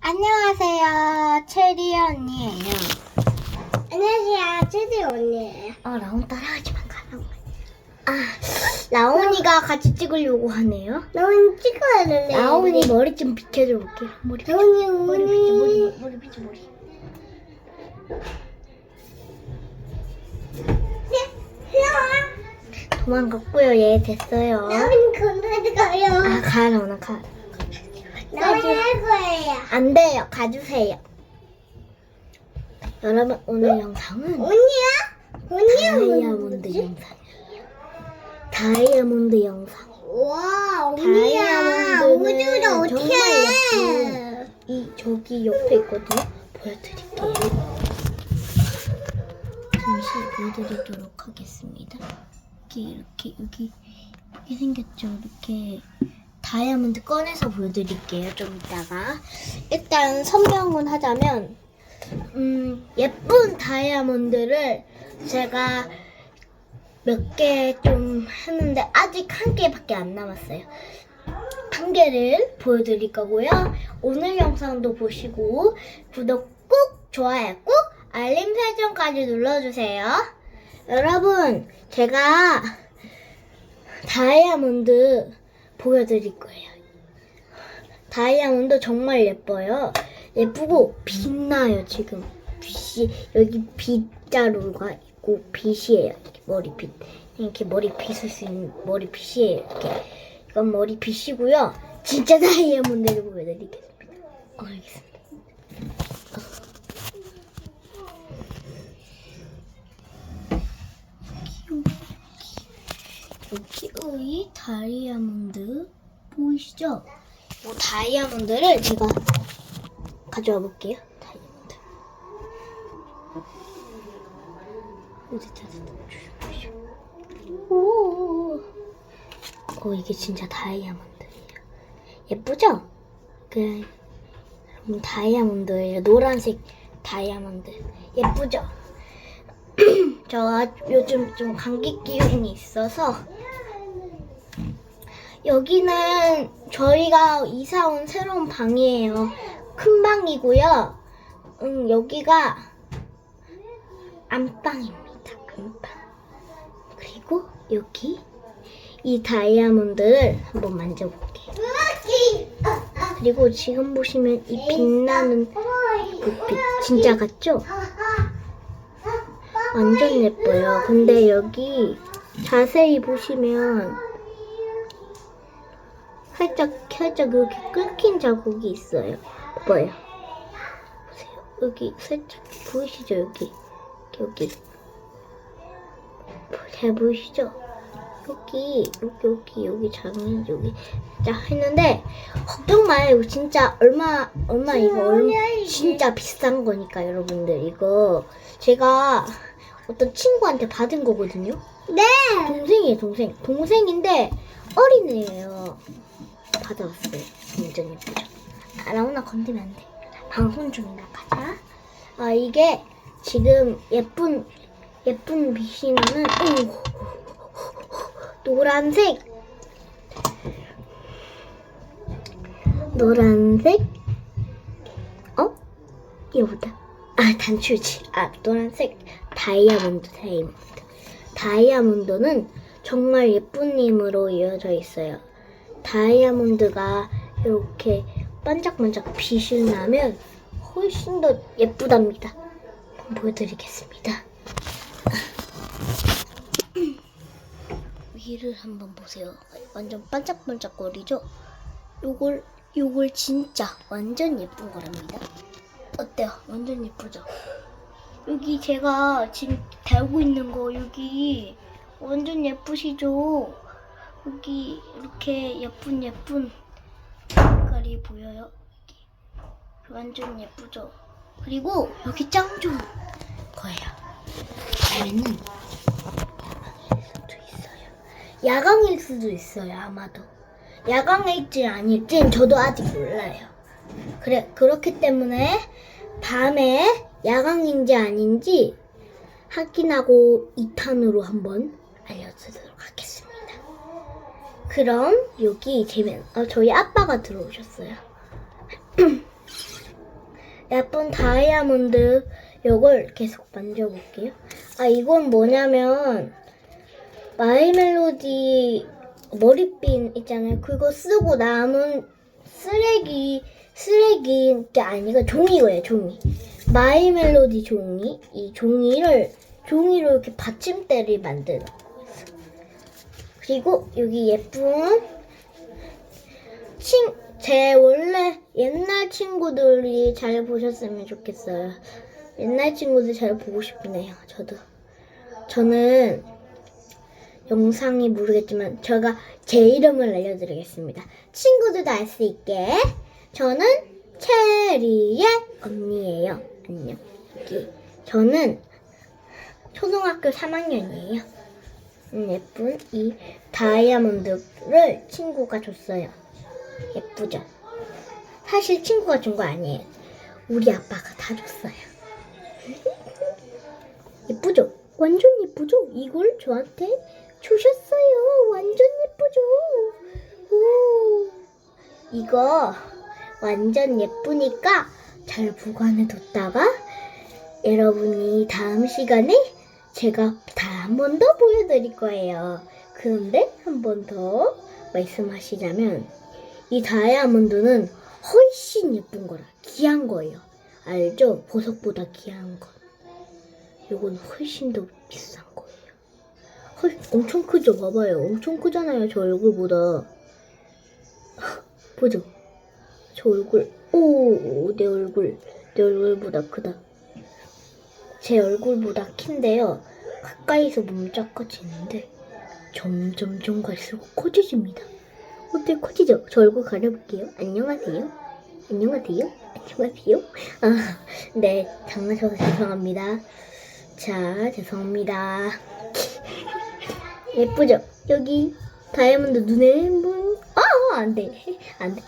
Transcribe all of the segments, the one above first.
안녕하세요. 체리 언니예요. 안녕하세요, 체리 언니예요. 어, 라온 따라하지만 가라고. 아, 라온이가 같이 찍으려고 하네요. 너무 찍어야 될래. 라온이 머리 좀 비켜줘 볼게요. 머리 비켜. 라온이 머리 비켜, 머리, 머리 비켜, 머리. 야, 도망갔고요. 얘 됐어요. 라온이 건너도 가요. 아, 가, 라온아, 가. 라 할 거예요. 안 돼요. 가주세요. 여러분, 오늘 영상은 언니야? 언니야? 다이아몬드 영상이에요. 다이아몬드 영상. 와, 언니야. 다이아몬드는 어떻게 정말 해? 이 저기 옆에 있거든요. 보여드릴게요. 잠시 보여드리도록 하겠습니다. 이렇게 이렇게 여기 이렇게 생겼죠. 이렇게 다이아몬드 꺼내서 보여드릴게요. 좀 이따가 일단 설명을 하자면 음 예쁜 다이아몬드를 제가 몇 개 좀 했는데 아직 한 개밖에 안 남았어요. 한 개를 보여드릴 거고요. 오늘 영상도 보시고 구독 꾹, 좋아요 꾹, 알림 설정까지 눌러주세요. 여러분, 제가 다이아몬드 보여드릴 거예요. 다이아몬드 정말 예뻐요. 예쁘고 빛나요, 지금. 빛이, 여기 빗자루가 있고 빛이에요. 이렇게 머리빗. 이렇게 머리빗을 수 있는 머리빗이에요. 이렇게. 이건 머리빗이고요. 진짜 다이아몬드를 보여드리겠습니다. 어, 알겠습니다. 여기 의 다이아몬드 보이시죠? 이 다이아몬드를 제가 가져와 볼게요. 다이아몬드. 어디 찾았다. 오. 어 이게 진짜 다이아몬드예요. 예쁘죠? 그 음, 다이아몬드예요. 노란색 다이아몬드. 예쁘죠? 저 요즘 좀 감기 기운이 있어서 여기는 저희가 이사 온 새로운 방이에요. 큰 방이고요. 음, 여기가 안방입니다. 안방. 그리고 여기 이 다이아몬드를 한번 만져볼게요. 그리고 지금 보시면 이 빛나는 불빛 진짜 같죠? 완전 예뻐요. 근데 여기 자세히 보시면 살짝 살짝 여기 끓긴 자국이 있어요. 뭐예요? 보세요. 여기 살짝 보이시죠? 여기 여기 잘 보이시죠? 여기 여기 여기 여기 장면 여기 자 했는데 걱정 마요. 이거 진짜 얼마 얼마 이거 얼마 진짜 비싼 거니까 여러분들 이거 제가 어떤 친구한테 받은 거거든요. 네. 동생이에요 동생 동생인데 어린애예요. 받아왔어요. 완전 예쁘죠. 아, 라온아 건드면 안 돼. 방송 중이라 가자. 아 이게 지금 예쁜 예쁜 나는 오, 노란색 노란색 어 이거보다 아 단추지 아 노란색 다이아몬드 다이아몬드 다이아몬드는 정말 예쁜 힘으로 이어져 있어요 다이아몬드가 이렇게 반짝반짝 빛이 나면 훨씬 더 예쁘답니다 보여드리겠습니다 위를 한번 보세요. 완전 반짝반짝거리죠? 요걸 요걸 진짜 완전 예쁜 거랍니다. 어때요? 완전 예쁘죠? 여기 제가 지금 달고 있는 거 여기 완전 예쁘시죠? 여기 이렇게 예쁜 예쁜 색깔이 보여요. 여기. 완전 예쁘죠? 그리고 여기 짱 좋은 거예요. 얘는 야광일 수도 있어요, 아마도. 야광일지 아닐지는 저도 아직 몰라요. 그래, 그렇기 때문에 밤에 야광인지 아닌지 확인하고 2탄으로 한번 하겠습니다. 그럼 여기 재면 어, 저희 아빠가 들어오셨어요. 예쁜 다이아몬드 요걸 계속 만져볼게요. 아 이건 뭐냐면 마이 멜로디 머리핀 있잖아요. 그거 쓰고 남은 쓰레기 쓰레기 게 아니고 종이 거예요. 종이. 마이 멜로디 종이 이 종이를 종이로 이렇게 받침대를 만들어. 그리고 여기 예쁜 친, 제 원래 옛날 친구들이 잘 보셨으면 좋겠어요. 옛날 친구들 잘 보고 싶네요. 저도. 저는 영상이 모르겠지만 제가 제 이름을 알려드리겠습니다. 친구들도 알 수 있게 저는 체리의 언니예요. 안녕. 저는 초등학교 3학년이에요. 음, 예쁜 이 다이아몬드를 친구가 줬어요. 예쁘죠? 사실 친구가 준 거 아니에요. 우리 아빠가 다 줬어요. 예쁘죠? 완전 예쁘죠? 이걸 저한테 주셨어요. 완전 예쁘죠? 오, 이거 완전 예쁘니까 잘 보관해 뒀다가 여러분이 다음 시간에 제가 다 한 번 더 보여드릴 거예요. 그런데 한 번 더 말씀하시자면 이 다이아몬드는 훨씬 예쁜 거라 귀한 거예요. 알죠? 보석보다 귀한 거. 이건 훨씬 더 비싼 거예요. 헐, 엄청 크죠? 봐봐요. 엄청 크잖아요. 저 얼굴보다. 보죠? 저 얼굴. 오, 내 얼굴. 내 얼굴보다 크다. 제 얼굴보다 큰데요. 가까이서 보면 작아지는데 점점점 갈수록 커지집니다. 어때 커지죠? 저 얼굴 가려볼게요. 안녕하세요. 안녕하세요. 안녕하세요. 아, 네 장난쳐서 죄송합니다. 자, 죄송합니다. 예쁘죠? 여기 다이아몬드 눈에 문. 아, 안 돼. 안 돼.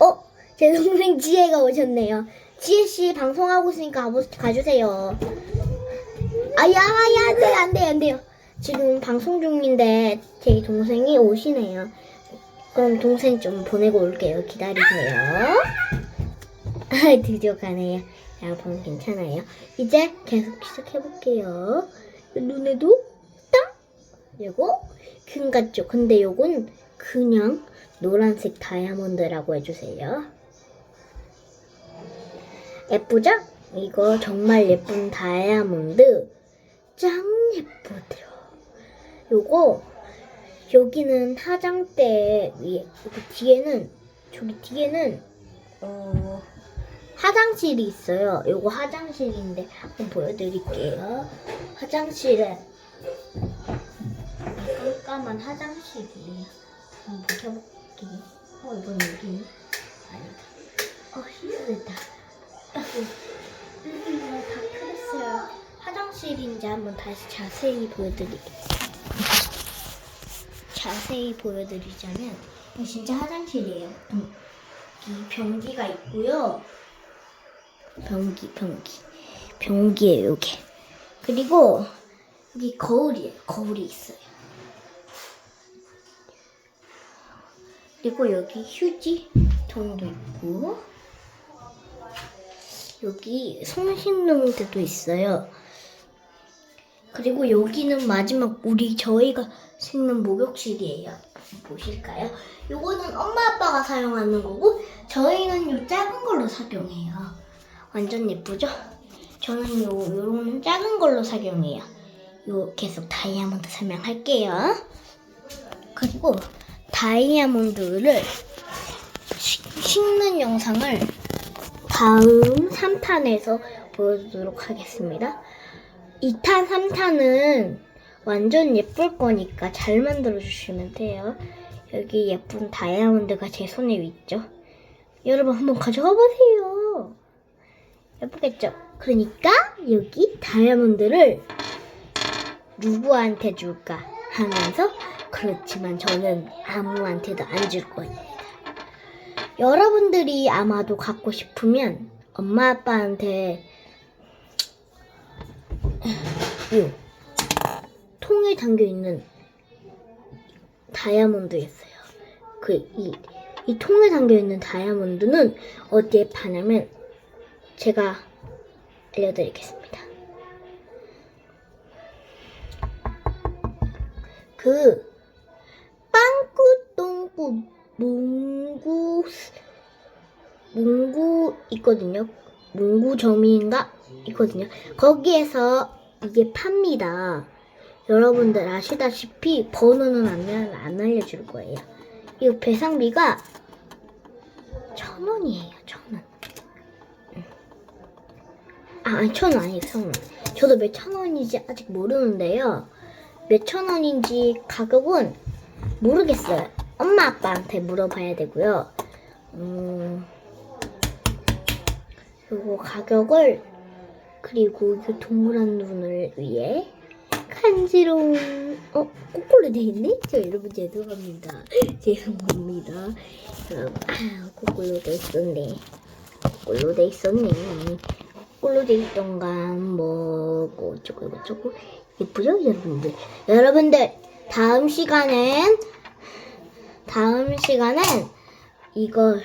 어, 제 동생 지혜가 오셨네요. 지혜 씨 방송하고 있으니까 가보, 가주세요. 아야, 아야, 안 돼, 안 돼, 안 돼요. 지금 방송 중인데 제 동생이 오시네요. 그럼 동생 좀 보내고 올게요. 기다리세요. 아, 드디어 가네요. 여러분 괜찮아요. 이제 계속 시작해볼게요. 눈에도 딱! 요거 금 같죠? 근데 요건 그냥 노란색 다이아몬드라고 해주세요. 예쁘죠? 이거 정말 예쁜 다이아몬드. 짱 예쁘죠? 요거 여기는 화장대 위에 여기 뒤에는 저기 뒤에는 어 화장실이 있어요. 요거 화장실인데 한번 보여드릴게요. 화장실에 깜깜한 화장실이에요. 한번 켜볼게요. 어 이건 여기 아니다. 어 힘들다. 음, 다 켜졌어요. 화장실인지 한번 다시 자세히 보여드릴게요. 자세히 보여드리자면 이거 진짜 화장실이에요. 음, 여기 변기가 있고요. 변기, 변기, 변기예요. 여기. 그리고 여기 거울이에요. 거울이 있어요. 그리고 여기 휴지 통도 있고 여기 데도 있어요. 그리고 여기는 마지막 우리 저희가 씻는 목욕실이에요. 보실까요? 요거는 엄마 아빠가 사용하는 거고 저희는 요 작은 걸로 사용해요. 완전 예쁘죠? 저는 요 요런 작은 걸로 사용해요. 요 계속 다이아몬드 설명할게요. 그리고 다이아몬드를 식- 씻는 영상을 다음 3탄에서 보여드리도록 하겠습니다. 2탄, 3탄은 완전 예쁠 거니까 잘 만들어 주시면 돼요. 여기 예쁜 다이아몬드가 제 손에 있죠. 여러분 한번 가져가 보세요. 예쁘겠죠? 그러니까 여기 다이아몬드를 누구한테 줄까 하면서 그렇지만 저는 아무한테도 안줄 겁니다. 여러분들이 아마도 갖고 싶으면 엄마 아빠한테 요 통에 담겨 있는 다이아몬드였어요. 그이이 통에 담겨 있는 다이아몬드는 어디에 파냐면 제가 알려드리겠습니다. 그 빵꾸 똥꾸 문구 문구 있거든요. 문구점인가 있거든요. 거기에서 이게 팝니다. 여러분들 아시다시피 번호는 안, 안 알려줄 거예요. 이거 배상비가 천 원이에요. 천 원. 음. 아, 아니 천 원 아니에요. 천 원. 저도 몇 천 원인지 아직 모르는데요. 몇 천 원인지 가격은 모르겠어요. 엄마 아빠한테 물어봐야 되고요. 음, 요거 가격을 그리고 이 동그란 눈을 위해 간지러운 어 거꾸로 돼 있네? 저 여러분 죄송합니다. 죄송합니다. 여러분 아 거꾸로 돼 있었네. 거꾸로 돼 있었네. 거꾸로 돼 있던간 뭐고 어쩌고 저쩌고 예쁘죠 여러분들? 여러분들 다음 시간엔 다음 시간엔 이걸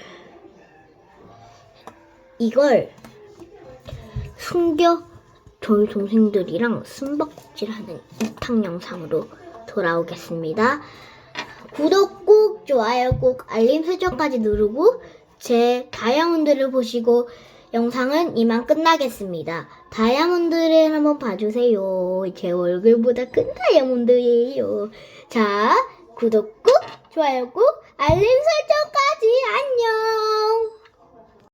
이걸 숨겨 저희 동생들이랑 숨바꼭질 하는 2탄 영상으로 돌아오겠습니다. 구독 꾹, 좋아요 꾹, 알림 설정까지 누르고 제 다이아몬드를 보시고 영상은 이만 끝나겠습니다. 다이아몬드를 한번 봐주세요. 제 얼굴보다 큰 다이아몬드예요. 자, 구독 꾹, 좋아요 꾹, 알림 설정까지 안녕!